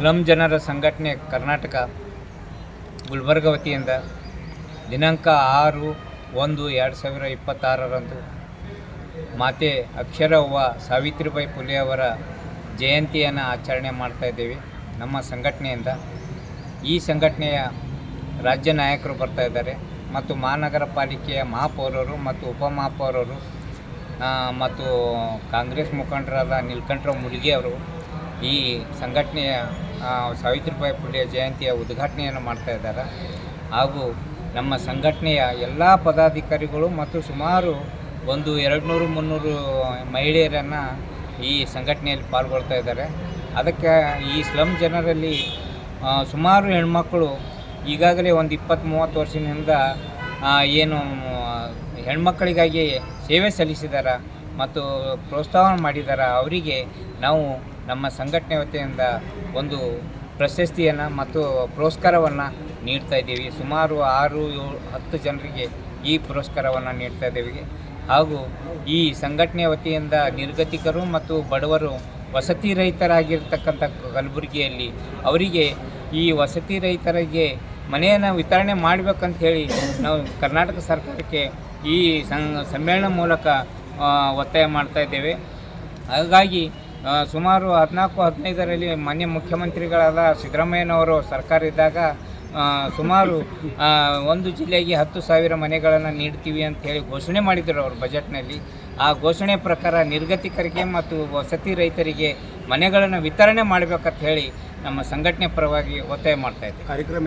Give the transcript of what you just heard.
Slum ಜನರ ಸಂಘಟನೆ ಕರ್ನಾಟಕ ಗುಲ್ಬರ್ಗ ವತಿಯಿಂದ ದಿನಾಂಕ ಆರು ಒಂದು ಎರಡು ಸಾವಿರ ಇಪ್ಪತ್ತಾರರಂದು ಮಾತೆ ಅಕ್ಷರವ್ವ ಸಾವಿತ್ರಿಬಾಯಿ ಫುಲೆ ಅವರ ಜಯಂತಿಯನ್ನು ಆಚರಣೆ ಮಾಡ್ತಾ ಇದ್ದೇವೆ ನಮ್ಮ ಸಂಘಟನೆಯಿಂದ. ಈ ಸಂಘಟನೆಯ ರಾಜ್ಯ ನಾಯಕರು ಬರ್ತಾ ಇದ್ದಾರೆ ಮತ್ತು ಮಹಾನಗರ ಪಾಲಿಕೆಯ ಮಹಾಪೌರರು ಮತ್ತು ಉಪಮಹಾಪೌರರು ಮತ್ತು ಕಾಂಗ್ರೆಸ್ ಮುಖಂಡರಾದ ನೀಲ್ಕಂಠರಾವ್ ಮುಲ್ಗೆ ಅವರು ಈ ಸಂಘಟನೆಯ ಸಾವಿತ್ರಿಬಾಯಿ ಫುಲೆ ಜಯಂತಿಯ ಉದ್ಘಾಟನೆಯನ್ನು ಮಾಡ್ತಾ ಇದ್ದಾರೆ. ಹಾಗೂ ನಮ್ಮ ಸಂಘಟನೆಯ ಎಲ್ಲ ಪದಾಧಿಕಾರಿಗಳು ಮತ್ತು ಸುಮಾರು ಒಂದು ಎರಡು ನೂರು ಮುನ್ನೂರು ಮಹಿಳೆಯರನ್ನು ಈ ಸಂಘಟನೆಯಲ್ಲಿ ಪಾಲ್ಗೊಳ್ತಾ ಇದ್ದಾರೆ. ಅದಕ್ಕೆ ಈ ಸ್ಲಮ್ ಜನರಲ್ಲಿ ಸುಮಾರು ಹೆಣ್ಮಕ್ಕಳು ಈಗಾಗಲೇ ಒಂದು ಇಪ್ಪತ್ತು ಮೂವತ್ತು ವರ್ಷದಿಂದ ಏನು ಹೆಣ್ಮಕ್ಕಳಿಗಾಗಿ ಸೇವೆ ಸಲ್ಲಿಸಿದ್ದಾರೆ ಮತ್ತು ಪ್ರೋತ್ಸಾಹ ಮಾಡಿದ್ದಾರೆ ಅವರಿಗೆ ನಾವು ನಮ್ಮ ಸಂಘಟನೆ ವತಿಯಿಂದ ಒಂದು ಪ್ರಶಸ್ತಿಯನ್ನು ಮತ್ತು ಪುರಸ್ಕಾರವನ್ನು ನೀಡ್ತಾ ಇದ್ದೀವಿ. ಸುಮಾರು ಆರು ಏಳು ಹತ್ತು ಜನರಿಗೆ ಈ ಪುರಸ್ಕಾರವನ್ನು ನೀಡ್ತಾ ಇದ್ದೀವಿ. ಹಾಗೂ ಈ ಸಂಘಟನೆ ವತಿಯಿಂದ ನಿರ್ಗತಿಕರು ಮತ್ತು ಬಡವರು ವಸತಿ ರಹಿತರಾಗಿರ್ತಕ್ಕಂಥ ಕಲಬುರಗಿಯಲ್ಲಿ ಅವರಿಗೆ ಈ ವಸತಿ ರಹಿತರಿಗೆ ಮನೆಯನ್ನು ವಿತರಣೆ ಮಾಡಬೇಕಂತ ಹೇಳಿ ನಾವು ಕರ್ನಾಟಕ ಸರ್ಕಾರಕ್ಕೆ ಈ ಸಮ್ಮೇಳನ ಮೂಲಕ ಒತ್ತಾಯ ಮಾಡ್ತಾ ಇದ್ದೇವೆ. ಹಾಗಾಗಿ ಸುಮಾರು ಹದಿನಾಲ್ಕು, ಹದಿನೈದರಲ್ಲಿ ಮಾನ್ಯ ಮುಖ್ಯಮಂತ್ರಿಗಳಾದ ಸಿದ್ದರಾಮಯ್ಯನವರು ಸರ್ಕಾರ ಇದ್ದಾಗ ಸುಮಾರು ಒಂದು ಜಿಲ್ಲೆಗೆ ಹತ್ತು ಸಾವಿರ ಮನೆಗಳನ್ನು ನೀಡ್ತೀವಿ ಅಂತ ಹೇಳಿ ಘೋಷಣೆ ಮಾಡಿದರು ಅವರು ಬಜೆಟ್ನಲ್ಲಿ. ಆ ಘೋಷಣೆ ಪ್ರಕಾರ ನಿರ್ಗತಿಕರಿಗೆ ಮತ್ತು ವಸತಿ ರೈತರಿಗೆ ಮನೆಗಳನ್ನು ವಿತರಣೆ ಮಾಡಬೇಕಂತ ಹೇಳಿ ನಮ್ಮ ಸಂಘಟನೆ ಪರವಾಗಿ ಒತ್ತಾಯ ಮಾಡ್ತಾ ಇದ್ದೀವಿ ಕಾರ್ಯಕ್ರಮ